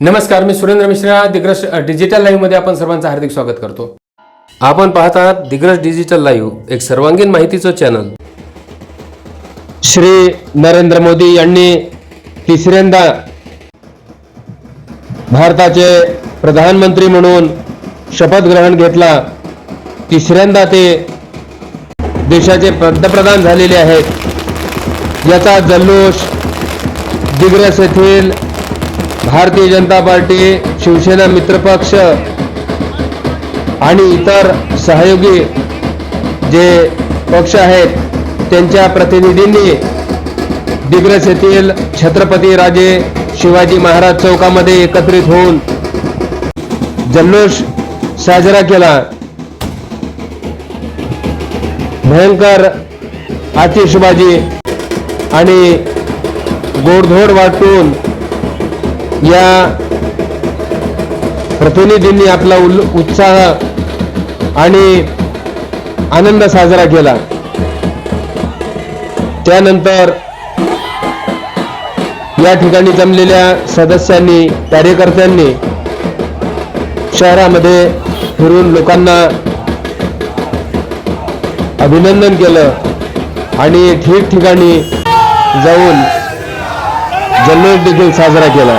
नमस्कार मी सुरेंद्र मिश्रा. दिग्रश डिजिटल लाईव्हमध्ये आपण सर्वांचं हार्दिक स्वागत करतो. आपण पाहत आहात दिग्रज डिजिटल लाईव्ह एक सर्वांगीण माहितीचं चॅनल. श्री नरेंद्र मोदी यांनी तिसऱ्यांदा भारताचे प्रधानमंत्री म्हणून शपथ ग्रहण घेतला. तिसऱ्यांदा ते देशाचे पंतप्रधान झालेले आहेत. याचा जल्लोष दिग्रस येथील भारतीय जनता पार्टी शिवसेना मित्रपक्ष आणि इतर सहयोगी जे पक्ष आहेत त्यांच्या प्रतिनिधींनी दिग्रस येथील छत्रपती राजे शिवाजी महाराज चौकामध्ये एकत्रित होऊन जल्लोष साजरा केला. भयंकर आतिषबाजी आणि गोडधोड वाटून या प्रतिनिधींनी आपला उल उत्साह आणि आनंद साजरा केला. त्यानंतर या ठिकाणी जमलेल्या सदस्यांनी कार्यकर्त्यांनी शहरामध्ये फिरून लोकांना अभिनंदन केलं आणि ठिकठिकाणी जाऊन जल्लोष देखील साजरा केला.